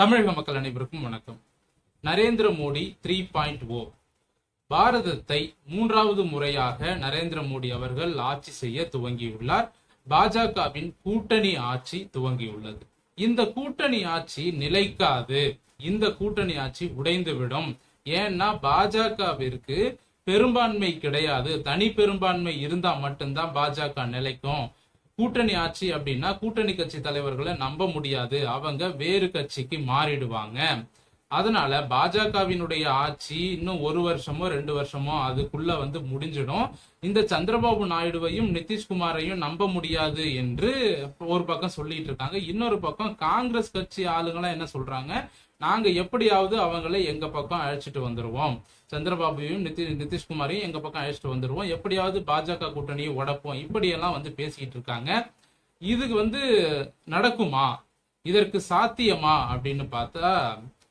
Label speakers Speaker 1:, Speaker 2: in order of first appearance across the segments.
Speaker 1: தமிழக மக்கள் அனைவருக்கும் வணக்கம். Narendra Modi three point O பாரதத்தை மூன்றாவது முறையாக நரேந்திர மோடி அவர்கள் ஆட்சி செய்ய துவங்கியுள்ளார். பாஜகவின் கூட்டணி ஆட்சி துவங்கியுள்ளது. இந்த கூட்டணி ஆட்சி நிலைக்காது. இந்த கூட்டணி ஆட்சி உடைந்துவிடும். ஏன்னா பாஜகவிற்கு பெரும்பான்மை கிடையாது. தனி பெரும்பான்மை இருந்தா மட்டும்தான் பாஜக நிலைக்கும். கூட்டணி ஆட்சி அப்படின்னா கூட்டணி கட்சி தலைவர்களை நம்ப முடியாது. அவங்க வேறு கட்சிக்கு மாறிடுவாங்க. அதனால பாஜகவினுடைய ஆட்சி இன்னும் ஒரு வருஷமோ ரெண்டு வருஷமோ அதுக்குள்ள வந்து முடிஞ்சிடும். இந்த சந்திரபாபு நாயுடுவையும் நிதிஷ்குமாரையும் நம்ப முடியாது என்று ஒரு பக்கம் சொல்லிட்டு இருக்காங்க. இன்னொரு பக்கம் காங்கிரஸ் கட்சி ஆளுங்களாம் என்ன சொல்றாங்க? நாங்க எப்படியாவது அவங்களை எங்க பக்கம் அழைச்சிட்டு வந்துருவோம். சந்திரபாபுவையும் நிதி நிதிஷ்குமாரையும் எங்க பக்கம் அழைச்சிட்டு வந்துருவோம். எப்படியாவது பாஜக கூட்டணியை உடைப்போம். இப்படியெல்லாம் வந்து பேசிக்கிட்டு இருக்காங்க. இதுக்கு வந்து நடக்குமா? இதற்கு சாத்தியமா? அப்படின்னு பார்த்தா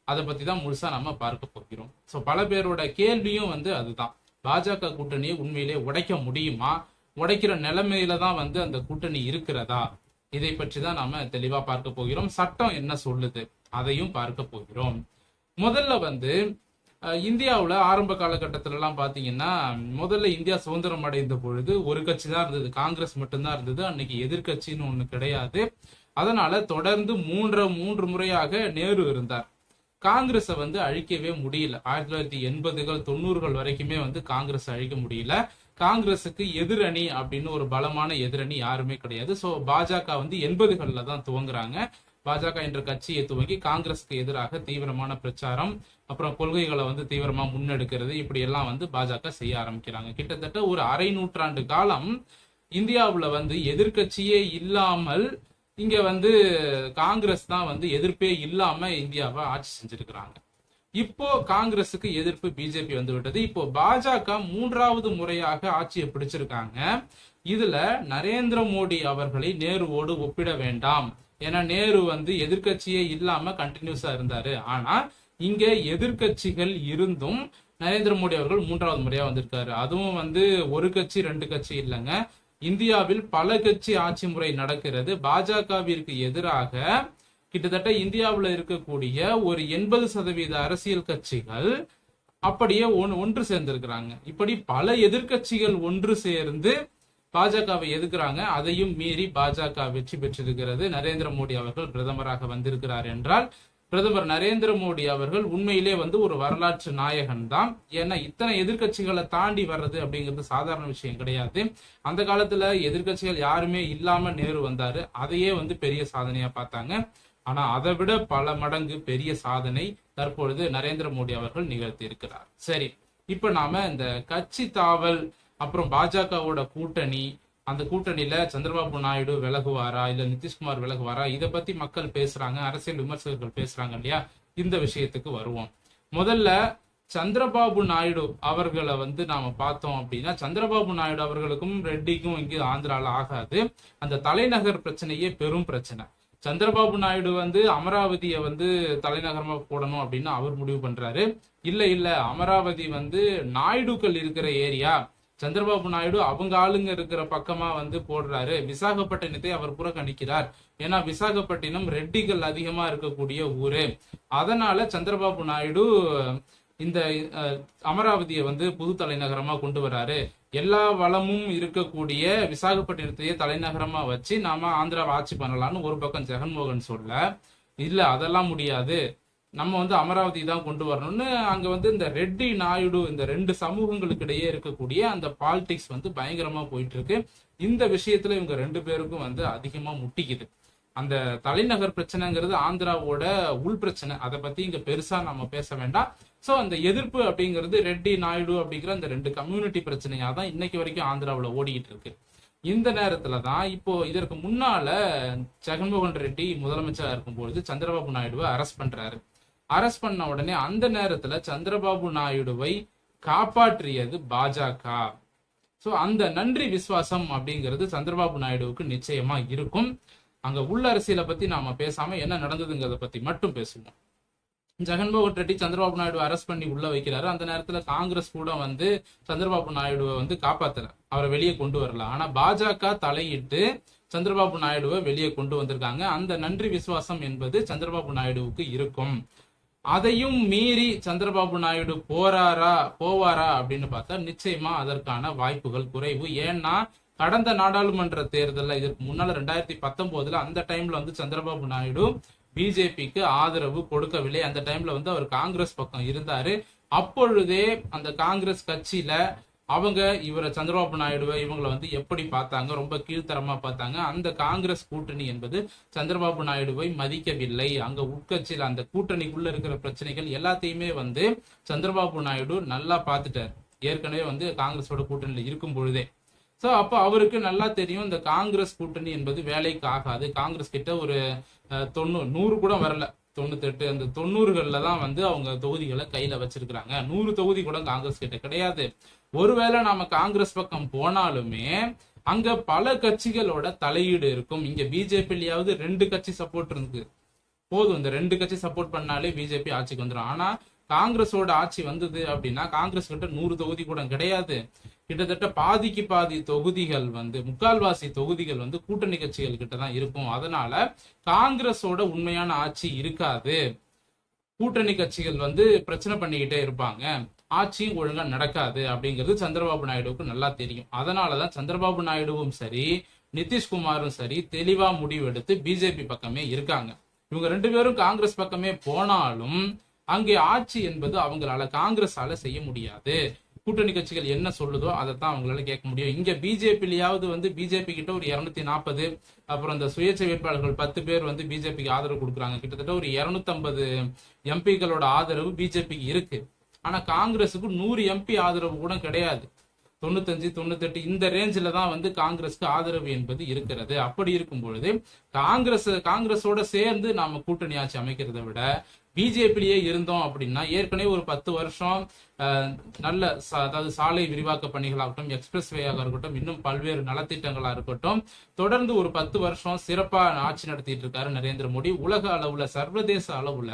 Speaker 1: அதை பத்தி தான் முழுசா நம்ம பார்க்க போகிறோம். ஸோ பல பேரோட கேள்வியும் வந்து அதுதான். பாஜக கூட்டணியை உண்மையிலே உடைக்க முடியுமா? உடைக்கிற நிலைமையில தான் வந்து அந்த கூட்டணி இருக்கிறதா? இதை பற்றி தான் நாம தெளிவா பார்க்க போகிறோம். சட்டம் என்ன சொல்லுது? அதையும் பார்க்க போகிறோம். முதல்ல வந்து இந்தியாவில் இந்தியாவுல ஆரம்ப காலகட்டத்திலலாம் எல்லாம் பாத்தீங்கன்னா முதல்ல இந்தியா சுதந்திரம் அடைந்த பொழுது ஒரு கட்சி தான் இருந்தது. காங்கிரஸ் மட்டும்தான் இருந்தது. அன்னைக்கு எதிர்கட்சின்னு ஒண்ணு கிடையாது. அதனால தொடர்ந்து மூன்று மூன்று முறையாக நேரு இருந்தார். காங்கிரஸை வந்து அழிக்கவே முடியல. ஆயிரத்தி தொள்ளாயிரத்தி எண்பதுகள் தொண்ணூறுகள் வரைக்குமே வந்து காங்கிரஸ் அழிக்க முடியல. காங்கிரஸுக்கு எதிரணி அப்படின்னு ஒரு பலமான எதிரணி யாருமே கிடையாது. சோ பாஜக வந்து எண்பதுகளில் தான் துவங்குறாங்க. பாஜக என்ற கட்சியை துவங்கி காங்கிரஸுக்கு எதிராக தீவிரமான பிரச்சாரம் அப்புறம் கொள்கைகளை வந்து தீவிரமா முன்னெடுக்கிறது இப்படி எல்லாம் வந்து பாஜக செய்ய ஆரம்பிக்கிறாங்க. கிட்டத்தட்ட ஒரு அரை நூற்றாண்டு காலம் இந்தியாவுல வந்து எதிர்க்கட்சியே இல்லாமல் இங்க வந்து காங்கிரஸ் தான் வந்து எதிர்ப்பே இல்லாம இந்தியாவை ஆட்சி செஞ்சிருக்கிறாங்க. இப்போ காங்கிரஸுக்கு எதிர்ப்பு பிஜேபி வந்து விட்டது. இப்போ பாஜக மூன்றாவது முறையாக ஆட்சியை பிடிச்சிருக்காங்க. இதுல நரேந்திர மோடி அவர்களை நேருவோடு ஒப்பிட வேண்டாம். ஏன்னா நேரு வந்து எதிர்க்கட்சியே இல்லாம கண்டினியூஸா இருந்தாரு. ஆனா இங்க எதிர்க்கட்சிகள் இருந்தும் நரேந்திர மோடி அவர்கள் மூன்றாவது முறையா வந்திருக்காரு. அதுவும் வந்து ஒரு கட்சி ரெண்டு கட்சி இல்லைங்க. இந்தியாவில் பல கட்சி ஆட்சி முறை நடக்கிறது. பாஜகவிற்கு எதிராக கிட்டத்தட்ட இந்தியாவில் இருக்கக்கூடிய ஒரு எண்பது சதவீத அரசியல் கட்சிகள் அப்படியே ஒன்று சேர்ந்திருக்கிறாங்க. இப்படி பல எதிர்க்கட்சிகள் ஒன்று சேர்ந்து பாஜகவை எதிர்க்கிறாங்க அதையும் மீறி பாஜக வெற்றி பெற்றிருக்கிறது. நரேந்திர மோடி அவர்கள் பிரதமராக வந்திருக்கிறார் என்றால் பிரதமர் நரேந்திர மோடி அவர்கள் உண்மையிலே வந்து ஒரு வரலாற்று நாயகன் தான். ஏன்னா இத்தனை எதிர்க்கட்சிகளை தாண்டி வர்றது அப்படிங்கிறது சாதாரண விஷயம் கிடையாது. அந்த காலத்துல எதிர்க்கட்சிகள் யாருமே இல்லாம நேரு வந்தாரு. அதையே வந்து பெரிய சாதனையா பார்த்தாங்க. ஆனா அதை விட பல மடங்கு பெரிய சாதனை தற்பொழுது நரேந்திர மோடி அவர்கள் நிகழ்த்தி இருக்கிறார் சரி இப்ப நாம இந்த கட்சி தாவல் அப்புறம் பாஜகவோட கூட்டணி அந்த கூட்டணியில சந்திரபாபு நாயுடு விலகுவாரா இல்ல நிதிஷ்குமார் விலகுவாரா இதை பத்தி மக்கள் பேசுறாங்க அரசியல் விமர்சகர்கள் பேசுறாங்க இல்லையா? இந்த விஷயத்துக்கு வருவோம். முதல்ல சந்திரபாபு நாயுடு அவர்களை வந்து நாம பார்த்தோம் அப்படின்னா சந்திரபாபு நாயுடு அவர்களுக்கும் ரெட்டிக்கும் இங்கே ஆந்திரால ஆகாது. அந்த தலைநகர் பிரச்சனையே பெரும் பிரச்சனை. சந்திரபாபு நாயுடு வந்து அமராவதியை வந்து தலைநகரமா போடணும் அப்படின்னு அவர் முடிவு பண்றாரு. இல்ல இல்ல அமராவதி வந்து நாயுடுக்கள் இருக்கிற ஏரியா சந்திரபாபு நாயுடு அவங்க ஆளுங்க இருக்கிற பக்கமா வந்து போடுறாரு. விசாகப்பட்டினத்தை அவர் புறக்கணிக்கிறார். ஏன்னா விசாகப்பட்டினம் ரெட்டிகள் அதிகமா இருக்கக்கூடிய ஊரு. அதனால சந்திரபாபு நாயுடு இந்த அமராவதியை வந்து புது தலைநகரமா கொண்டு வராரு. எல்லா வளமும் இருக்கக்கூடிய விசாகப்பட்டினத்தையே தலைநகரமா வச்சு நாம ஆந்திராவை ஆட்சி பண்ணலாம்னு ஒரு பக்கம் ஜெகன்மோகன் சொல்ல. இல்ல அதெல்லாம் முடியாது. நம்ம வந்து அமராவதி தான் கொண்டு வரணும்னு அங்க வந்து இந்த ரெட்டி நாயுடு இந்த ரெண்டு சமூகங்களுக்கு இடையே இருக்கக்கூடிய அந்த பாலிடிக்ஸ் வந்து பயங்கரமா போயிட்டு இருக்கு இந்த விஷயத்துல இவங்க ரெண்டு பேருக்கும் வந்து அதிகமா முட்டிக்குது. அந்த தலைநகர் பிரச்சனைங்கிறது ஆந்திராவோட உள் பிரச்சனை. அதை பத்தி இங்க பெருசா நம்ம பேச வேண்டாம். சோ அந்த எதிர்ப்பு அப்படிங்கிறது ரெட்டி நாயுடு அப்படிங்கிற அந்த ரெண்டு கம்யூனிட்டி பிரச்சனையா தான் இன்னைக்கு வரைக்கும் ஆந்திராவுல ஓடிக்கிட்டு இருக்கு. இந்த நேரத்துல தான் இப்போ இதற்கு முன்னால ஜெகன்மோகன் ரெட்டி முதலமைச்சரா இருக்கும்பொழுது சந்திரபாபு நாயுடுவை அரெஸ்ட் பண்றாரு. அரெஸ்ட் பண்ண உடனே அந்த நேரத்துல சந்திரபாபு நாயுடுவை காப்பாற்றியது பாஜக. சோ அந்த நன்றி விசுவாசம் அப்படிங்கிறது சந்திரபாபு நாயுடுவுக்கு நிச்சயமா இருக்கும். அங்க உள்ள அரசியலை பத்தி நாம பேசாம என்ன நடந்ததுங்கிறத பத்தி மட்டும் பேசுவோம். ஜெகன்மோகன் ரெட்டி சந்திரபாபு நாயுடு அரெஸ்ட் பண்ணி உள்ள வைக்கிறாரு. அந்த நேரத்துல காங்கிரஸ் கூட வந்து சந்திரபாபு நாயுடுவை வந்து காப்பாத்தல. அவரை வெளியே கொண்டு வரல. ஆனா பாஜக தலையிட்டு சந்திரபாபு நாயுடுவை வெளியே கொண்டு வந்திருக்காங்க. அந்த நன்றி விசுவாசம் என்பது சந்திரபாபு நாயுடுவுக்கு இருக்கும். அதையும் மீறி சந்திரபாபு நாயுடு போறாரா போவாரா அப்படின்னு பார்த்தா நிச்சயமா அதற்கான வாய்ப்புகள் குறைவு. ஏன்னா கடந்த நாடாளுமன்ற தேர்தலில் இதற்கு முன்னால ரெண்டாயிரத்தி பத்தொன்பதுல அந்த டைம்ல வந்து சந்திரபாபு நாயுடு பிஜேபிக்கு ஆதரவு கொடுக்கவில்லை. அந்த டைம்ல வந்து அவர் காங்கிரஸ் பக்கம் இருந்தாரு. அப்பொழுதே அந்த காங்கிரஸ் கட்சியில அவங்க இவரை சந்திரபாபு நாயுடுவை இவங்களை வந்து எப்படி பார்த்தாங்க ரொம்ப கீழ்த்தரமா பார்த்தாங்க. அந்த காங்கிரஸ் கூட்டணி என்பது சந்திரபாபு நாயுடுவை மதிக்கவில்லை. அங்க உட்கட்சியில அந்த கூட்டணிக்குள்ள இருக்கிற பிரச்சனைகள் எல்லாத்தையுமே வந்து சந்திரபாபு நாயுடு நல்லா பார்த்துட்டார். ஏற்கனவே வந்து காங்கிரஸோட கூட்டணியில இருக்கும் பொழுதே. சோ அப்போ அவருக்கு நல்லா தெரியும் இந்த காங்கிரஸ் கூட்டணி என்பது வேலைக்கு ஆகாது. காங்கிரஸ் கிட்ட ஒரு அஹ், தொண்ணூறு நூறு கூட வரல. தொண்ணூத்தெட்டு அந்த தொண்ணூறுகள்ல தான் வந்து அவங்க தொகுதிகளை கையில வச்சிருக்கிறாங்க. நூறு தொகுதி கூட காங்கிரஸ் கிட்ட கிடையாது. ஒருவேளை நாம காங்கிரஸ் பக்கம் போனாலுமே அங்க பல கட்சிகளோட தலையீடு இருக்கும். இங்க பிஜேபிலயாவது ரெண்டு கட்சி சப்போர்ட் இருக்கு. போதும் இந்த ரெண்டு கட்சி சப்போர்ட் பண்ணாலே பிஜேபி ஆட்சிக்கு வந்துடும் ஆனா காங்கிரஸோட ஆட்சி வந்தது அப்படின்னா காங்கிரஸ் கிட்ட நூறு தொகுதி கூட கிடையாது. கிட்டத்தட்ட பாதிக்கு பாதி தொகுதிகள் வந்து முக்கால்வாசி தொகுதிகள் வந்து கூட்டணி கட்சிகள் கிட்ட தான் இருக்கும். அதனால காங்கிரஸோட உண்மையான ஆட்சி இருக்காது. கூட்டணி கட்சிகள் வந்து பிரச்சனை பண்ணிக்கிட்டே இருப்பாங்க. ஆட்சியும் ஒழுங்கா நடக்காது அப்படிங்கிறது சந்திரபாபு நாயுடுவுக்கு நல்லா தெரியும். அதனாலதான் சந்திரபாபு நாயுடுவும் சரி நிதிஷ்குமாரும் சரி தெளிவா முடிவெடுத்து பிஜேபி பக்கமே இருக்காங்க. இவங்க ரெண்டு பேரும் காங்கிரஸ் பக்கமே போனாலும் அங்கே ஆட்சி என்பது அவங்களால காங்கிரஸால செய்ய முடியாது. கூட்டணி கட்சிகள் என்ன சொல்லுதோ அதைத்தான் அவங்களால கேட்க முடியும். இங்க பிஜேபிலையாவது வந்து பிஜேபி கிட்ட ஒரு இருநூத்தி நாற்பது அப்புறம் இந்த சுயேட்சை வேட்பாளர்கள் பத்து பேர் வந்து பிஜேபிக்கு ஆதரவு கொடுக்குறாங்க. கிட்டத்தட்ட ஒரு இருநூத்தம்பது எம்பிக்களோட ஆதரவு பிஜேபிக்கு இருக்கு. ஆனா காங்கிரஸுக்கு நூறு எம்பி ஆதரவு கூட கிடையாது. தொண்ணூத்தஞ்சு தொண்ணூத்தெட்டு இந்த ரேஞ்சில தான் வந்து காங்கிரஸ்க்கு ஆதரவு என்பது இருக்கிறது. அப்படி இருக்கும் பொழுது காங்கிரஸ் காங்கிரஸோட சேர்ந்து நாம கூட்டணி ஆட்சி அமைக்கிறதை விட பிஜேபிலேயே இருந்தோம் அப்படின்னா ஏற்கனவே ஒரு பத்து வருஷம் அஹ், நல்ல அதாவது சாலை விரிவாக்க பணிகளாகட்டும் எக்ஸ்பிரஸ் வேயாக இருக்கட்டும் இன்னும் பல்வேறு நலத்திட்டங்களா இருக்கட்டும் தொடர்ந்து ஒரு பத்து வருஷம் சிறப்பா ஆட்சி நடத்திட்டு இருக்காரு நரேந்திர மோடி. உலக அளவுல சர்வதேச அளவுல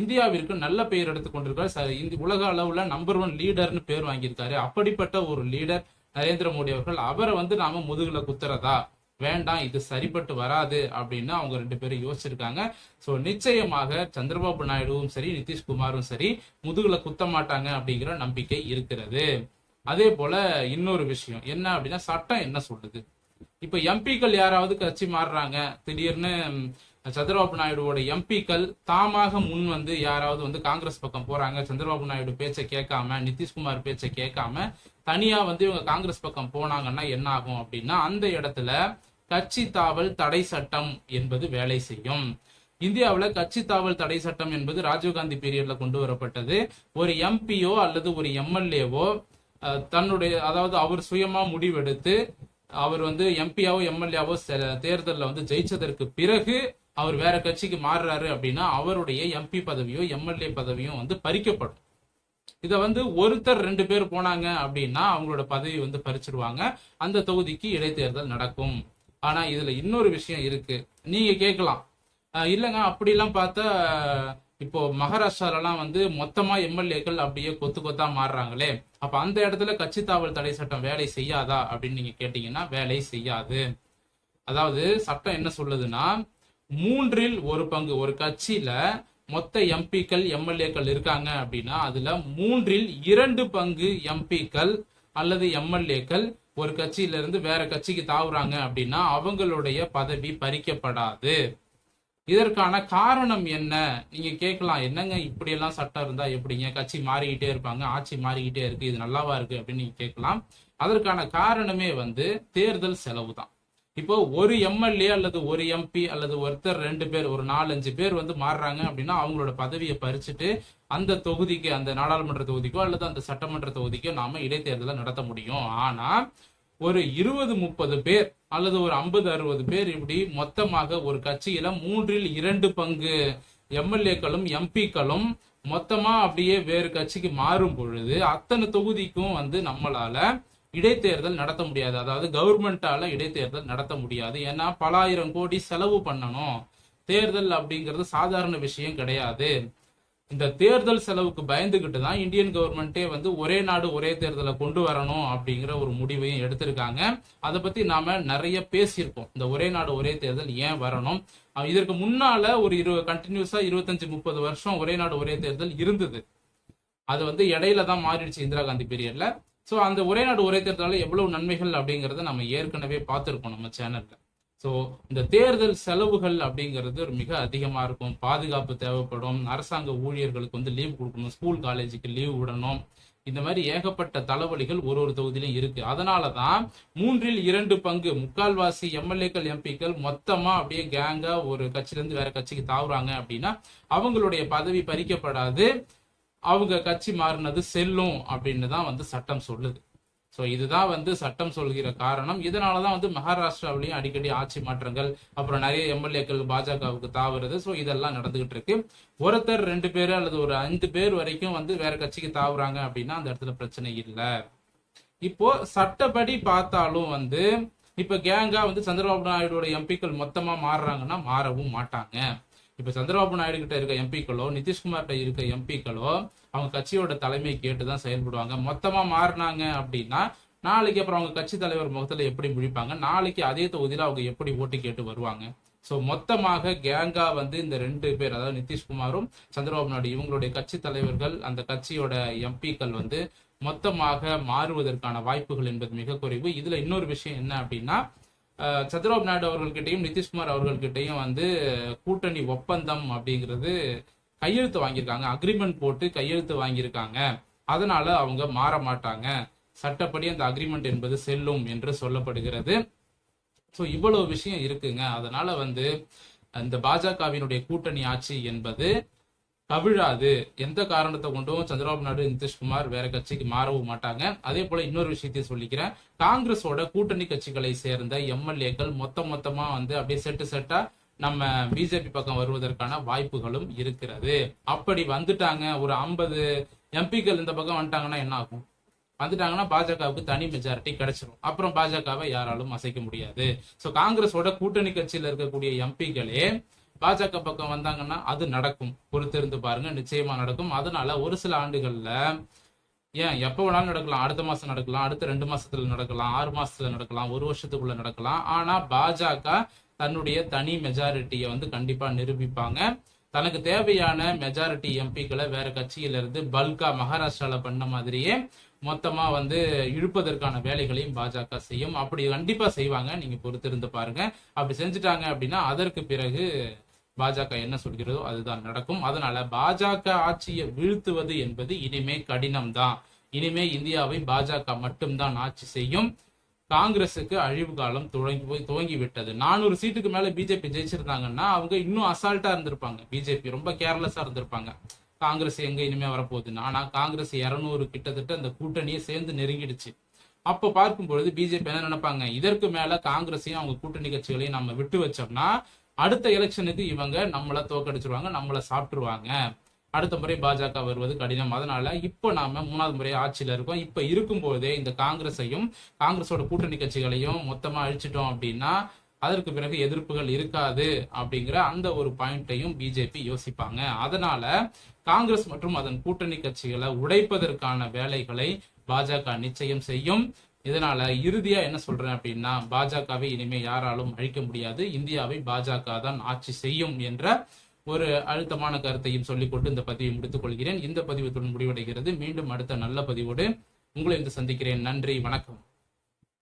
Speaker 1: இந்தியாவிற்கு நல்ல பெயர் எடுத்துக் கொண்டிருக்காரு இந்த உலக அளவுல நம்பர் ஒன் லீடர்னு பேர் வாங்கியிருக்காரு. அப்படிப்பட்ட ஒரு லீடர் நரேந்திர மோடி அவர்கள் அவரை வந்து நாம முதுகுல குத்துறதா? வேண்டாம் இது சரிப்பட்டு வராது அப்படின்னு அவங்க ரெண்டு பேரும் யோசிச்சிருக்காங்க. சோ நிச்சயமாக சந்திரபாபு நாயுடுவும் சரி நிதிஷ்குமாரும் சரி முதுகுல குத்த மாட்டாங்க அப்படிங்கிற நம்பிக்கை இருக்கிறது. அதே போல இன்னொரு விஷயம் என்ன அப்படின்னா சட்டம் என்ன சொல்லுது? இப்ப எம்பிக்கள் யாராவது கட்சி மாறுறாங்க திடீர்னு சந்திரபாபு நாயுடுவோட எம்பிக்கள் தாமாக முன் வந்து யாராவது வந்து காங்கிரஸ் பக்கம் போறாங்க சந்திரபாபு நாயுடு பேச்சை கேட்காம நிதிஷ்குமார் பேச்சை கேட்காம தனியா வந்து இவங்க காங்கிரஸ் பக்கம் போனாங்கன்னா என்ன ஆகும் அப்படின்னா அந்த இடத்துல கட்சி தாவல் தடை சட்டம் என்பது வேலை செய்யும். இந்தியாவுல கட்சி தாவல் தடை சட்டம் என்பது ராஜீவ்காந்தி பீரியட்ல கொண்டு வரப்பட்டது. ஒரு எம்பியோ அல்லது ஒரு எம்எல்ஏவோ தன்னுடைய அதாவது அவர் சுயமா முடிவெடுத்து அவர் வந்து எம்பியாவோ எம்எல்ஏவோ தேர்தலில் வந்து ஜெயிச்சதற்கு பிறகு அவர் வேற கட்சிக்கு மாறுறாரு அப்படின்னா அவருடைய எம்பி பதவியோ எம்எல்ஏ பதவியோ வந்து பறிக்கப்படும். இத வந்து ஒருத்தர் ரெண்டு பேர் போனாங்க அப்படின்னா அவங்களோட பதவி வந்து பறிச்சிடுவாங்க அந்த தொகுதிக்கு இடைத்தேர்தல் நடக்கும். ஆனா இதுல இன்னொரு விஷயம் இருக்கு. நீங்க கேட்கலாம். இல்லைங்க அப்படிலாம் பார்த்தா இப்போ மகாராஷ்டிராலலாம் வந்து மொத்தமா எம்எல்ஏக்கள் அப்படியே கொத்து கொத்தா மாறுறாங்களே. அப்ப அந்த இடத்துல கட்சி தாவல் தடை சட்டம் வேலை செய்யாதா அப்படின்னு நீங்க கேட்டீங்கன்னா வேலை செய்யாது. அதாவது சட்டம் என்ன சொல்லுதுன்னா மூன்றில் ஒரு பங்கு ஒரு கட்சியில மொத்த எம்பிக்கள் எம்எல்ஏக்கள் இருக்காங்க அப்படின்னா அதுல மூன்றில் இரண்டு பங்கு எம்பிக்கள் அல்லது எம்எல்ஏக்கள் ஒரு கட்சியில இருந்து வேற கட்சிக்கு தாவுறாங்க அப்படின்னா அவங்களுடைய பதவி பறிக்கப்படாது. இதற்கான காரணம் என்ன? நீங்க கேட்கலாம் என்னங்க இப்படி எல்லாம் சட்டம் இருந்தா எப்படிங்க? கட்சி மாறிக்கிட்டே இருப்பாங்க ஆட்சி மாறிக்கிட்டே இருக்கு இது நல்லாவா இருக்கு அப்படின்னு நீங்க கேட்கலாம். அதற்கான காரணமே வந்து தேர்தல் செலவு தான் இப்போ ஒரு எம்எல்ஏ அல்லது ஒரு எம்பி அல்லது ஒருத்தர் ரெண்டு பேர் ஒரு நாலஞ்சு பேர் வந்து மாறுறாங்க அப்படின்னா அவங்களோட பதவியை பறிச்சுட்டு அந்த தொகுதிக்கு அந்த நாடாளுமன்ற தொகுதிக்கோ அல்லது அந்த சட்டமன்ற தொகுதிக்கோ நாம இடைத்தேர்தலை நடத்த முடியும். ஆனா ஒரு இருபது முப்பது பேர் அல்லது ஒரு ஐம்பது அறுபது பேர் இப்படி மொத்தமாக ஒரு கட்சியில மூன்றில் இரண்டு பங்கு எம்எல்ஏக்களும் எம்பிக்களும் மொத்தமா அப்படியே வேறு கட்சிக்கு மாறும் பொழுது அத்தனை தொகுதிக்கும் வந்து நம்மளால இடைத்தேர்தல் நடத்த முடியாது. அதாவது கவர்மெண்டால இடைத்தேர்தல் நடத்த முடியாது. ஏன்னா பலாயிரம் கோடி செலவு பண்ணணும். தேர்தல் அப்படிங்கிறது சாதாரண விஷயம் கிடையாது. இந்த தேர்தல் செலவுக்கு பயந்துகிட்டு தான் இந்தியன் கவர்மெண்ட்டே வந்து ஒரே நாடு ஒரே தேர்தலை கொண்டு வரணும் அப்படிங்கிற ஒரு முடிவையும் எடுத்திருக்காங்க. அதை பத்தி நாம நிறைய பேசியிருக்கோம். இந்த ஒரே நாடு ஒரே தேர்தல் ஏன் வரணும்? இதற்கு முன்னால ஒரு இரு கண்டினியூஸா இருபத்தஞ்சு முப்பது வருஷம் ஒரே நாடு ஒரே தேர்தல் இருந்தது. அது வந்து இடையில தான் மாறிடுச்சு இந்திரா காந்தி பீரியட்ல ஸோ அந்த ஒரே நாடு ஒரே தேர்தலால எவ்வளவு நன்மைகள் அப்படிங்கறத நம்ம ஏற்கனவே பார்த்துருக்கோம் நம்ம சேனல்ல ஸோ இந்த தேர்தல் செலவுகள் அப்படிங்கிறது ஒரு மிக அதிகமா இருக்கும். பாதுகாப்பு தேவைப்படும். அரசாங்க ஊழியர்களுக்கு வந்து லீவ் கொடுக்கணும். ஸ்கூல் காலேஜுக்கு லீவ் விடணும். இந்த மாதிரி ஏகப்பட்ட தலைவலிகள் ஒரு ஒரு தொகுதியிலும் இருக்கு. அதனால தான் மூன்றில் இரண்டு பங்கு முக்கால்வாசி எம்எல்ஏக்கள் எம்பிக்கள் மொத்தமா அப்படியே கேங்கா ஒரு கட்சியிலேருந்து வேற கட்சிக்கு தாவுறாங்க அப்படின்னா அவங்களுடைய பதவி பறிக்கப்படாது. அவங்க கட்சி மாறினது செல்லும் அப்படின்னு தான் வந்து சட்டம் சொல்லுது. ஸோ இதுதான் வந்து சட்டம் சொல்கிற காரணம். இதனால தான் வந்து மகாராஷ்டிராவிலையும் அடிக்கடி ஆட்சி மாற்றங்கள் அப்புறம் நிறைய எம்எல்ஏக்கள் பாஜகவுக்கு தாவுறது. ஸோ இதெல்லாம் நடந்துகிட்டு இருக்கு. ஒருத்தர் ரெண்டு பேர் அல்லது ஒரு ஐந்து பேர் வரைக்கும் வந்து வேற கட்சிக்கு தாவுறாங்க அப்படின்னா அந்த இடத்துல பிரச்சனை இல்லை. இப்போ சட்டப்படி பார்த்தாலும் வந்து இப்ப கேங்கா வந்து சந்திரபாபு நாயுடுவோட எம்பிக்கள் மொத்தமா மாறுறாங்கன்னா மாறவும் மாட்டாங்க. இப்ப சந்திரபாபு நாயுடு கிட்ட இருக்க எம்பிக்களோ நிதிஷ்குமார்கிட்ட இருக்க எம்பிக்களோ அவங்க கட்சியோட தலைமை கேட்டு தான் செயல்படுவாங்க. மொத்தமா மாறினாங்க அப்படின்னா நாளைக்கு அப்புறம் அவங்க கட்சி தலைவர் முகத்துல எப்படி முடிப்பாங்க நாளைக்கு அதே தொகுதியில அவங்க எப்படி ஓட்டு கேட்டு வருவாங்க? சோ மொத்தமாக கேங்கா வந்து இந்த ரெண்டு பேர் அதாவது நிதிஷ்குமாரும் சந்திரபாபு நாயுடு இவங்களுடைய கட்சி தலைவர்கள் அந்த கட்சியோட எம்பிக்கள் வந்து மொத்தமாக மாறுவதற்கான வாய்ப்புகள் என்பது மிக குறைவு. இதுல இன்னொரு விஷயம் என்ன அப்படின்னா சந்திரபாபு நாயுடு அவர்கள்கிட்டயும் நிதிஷ்குமார் அவர்கள்கிட்டயும் வந்து கூட்டணி ஒப்பந்தம் அப்படிங்கிறது கையெழுத்து வாங்கியிருக்காங்க. அக்ரிமெண்ட் போட்டு கையெழுத்து வாங்கியிருக்காங்க. அதனால அவங்க மாற மாட்டாங்க. சட்டப்படி அந்த அக்ரிமெண்ட் என்பது செல்லும் என்று சொல்லப்படுகிறது. ஸோ இவ்வளவு விஷயம் இருக்குங்க. அதனால வந்து இந்த பாஜகவினுடைய கூட்டணி ஆட்சி என்பது கவிழாது எந்த காரணத்தை கொண்டும் சந்திரபாபு நாயுடு நிதிஷ்குமார் வேற கட்சிக்கு மாறவும் மாட்டாங்க. அதே போல இன்னொரு விஷயத்தையும் சொல்லிக்கிறேன். காங்கிரஸோட கூட்டணி கட்சிகளை சேர்ந்த எம்எல்ஏக்கள் மொத்த மொத்தமா வந்து அப்படியே செட்டு செட்டா நம்ம பிஜேபி பக்கம் வருவதற்கான வாய்ப்புகளும் இருக்கிறது. அப்படி வந்துட்டாங்க. ஒரு ஐம்பது எம்பிக்கள் இந்த பக்கம் வந்துட்டாங்கன்னா என்ன ஆகும்? வந்துட்டாங்கன்னா பாஜகவுக்கு தனி மெஜாரிட்டி கிடைச்சிரும். அப்புறம் பாஜகவை யாராலும் அசைக்க முடியாது. சோ காங்கிரஸோட கூட்டணி கட்சியில இருக்கக்கூடிய எம்பிக்களே பாஜக பக்கம் வந்தாங்கன்னா அது நடக்கும். பொறுத்திருந்து பாருங்க நிச்சயமா நடக்கும். அதனால ஒரு சில ஆண்டுகள்ல ஏன் எப்போ வேணாலும் நடக்கலாம். அடுத்த மாசம் நடக்கலாம் அடுத்த ரெண்டு மாசத்துல நடக்கலாம் ஆறு மாசத்துல நடக்கலாம் ஒரு வருஷத்துக்குள்ள நடக்கலாம். ஆனா பாஜக தன்னுடைய தனி மெஜாரிட்டியை வந்து கண்டிப்பா நிரூபிப்பாங்க. தனக்கு தேவையான மெஜாரிட்டி எம்பிக்களை வேற கட்சியில இருந்து பல்கா மகாராஷ்டிரால பண்ண மாதிரியே மொத்தமா வந்து இழுப்பதற்கான வேலைகளையும் பாஜக செய்யும். அப்படி கண்டிப்பா செய்வாங்க. நீங்க பொறுத்திருந்து பாருங்க. அப்படி செஞ்சுட்டாங்க அப்படின்னா அதற்கு பிறகு பாஜக என்ன சொல்கிறதோ அதுதான் நடக்கும். அதனால பாஜக ஆட்சியை வீழ்த்துவது என்பது இனிமே கடினம் தான் இனிமே இந்தியாவை பாஜக மட்டும்தான் ஆட்சி செய்யும். காங்கிரஸுக்கு அழிவு காலம் துவங்கி போய் துவங்கி விட்டது நானூறு சீட்டுக்கு மேல பிஜேபி ஜெயிச்சிருந்தாங்கன்னா அவங்க இன்னும் அசால்ட்டா இருந்திருப்பாங்க. பிஜேபி ரொம்ப கேர்லெஸ்ஸா இருந்திருப்பாங்க. காங்கிரஸ் எங்க இனிமே வரப்போகுதுன்னு ஆனா காங்கிரஸ் இரநூறு கிட்டத்தட்ட அந்த கூட்டணியை சேர்ந்து நெருங்கிடுச்சு. அப்ப பார்க்கும் பொழுது பிஜேபி என்ன நினைப்பாங்க? இதற்கு மேல காங்கிரஸையும் அவங்க கூட்டணி கட்சிகளையும் நம்ம விட்டு வச்சோம்னா அடுத்த எலெக்ஷனுக்கு இவங்க நம்மள தோக்கடிச்சிருவாங்க நம்மள சாப்பிட்டுருவாங்க. அடுத்த முறை பாஜக வருவது கடினம். அதனால இப்போ நாம மூணாவது முறை ஆட்சியில இருக்கோம். இப்ப இருக்கும்போதே இந்த காங்கிரஸையும் காங்கிரஸோட கூட்டணி கட்சிகளையும் மொத்தமா அழிச்சிட்டோம் அப்படின்னா அதற்கு பிறகு எதிர்ப்புகள் இருக்காது அப்படிங்கிற அந்த ஒரு பாயிண்ட்டையும் பிஜேபி யோசிப்பாங்க. அதனால காங்கிரஸ் மற்றும் அதன் கூட்டணி கட்சிகளை உடைப்பதற்கான வேலைகளை பாஜக நிச்சயம் செய்யும். இதனால இறுதியா என்ன சொல்றேன் அப்படின்னா பாஜகவை இனிமே யாராலும் அழிக்க முடியாது. இந்தியாவை பாஜக தான் ஆட்சி செய்யும் என்ற ஒரு அழுத்தமான கருத்தையும் சொல்லிக்கொண்டு இந்த பதிவை முடித்துக் கொள்கிறேன். இந்த பதிவுத்துடன் முடிவடைகிறது. மீண்டும் அடுத்த நல்ல பதிவோடு உங்களை வந்து சந்திக்கிறேன். நன்றி. வணக்கம்.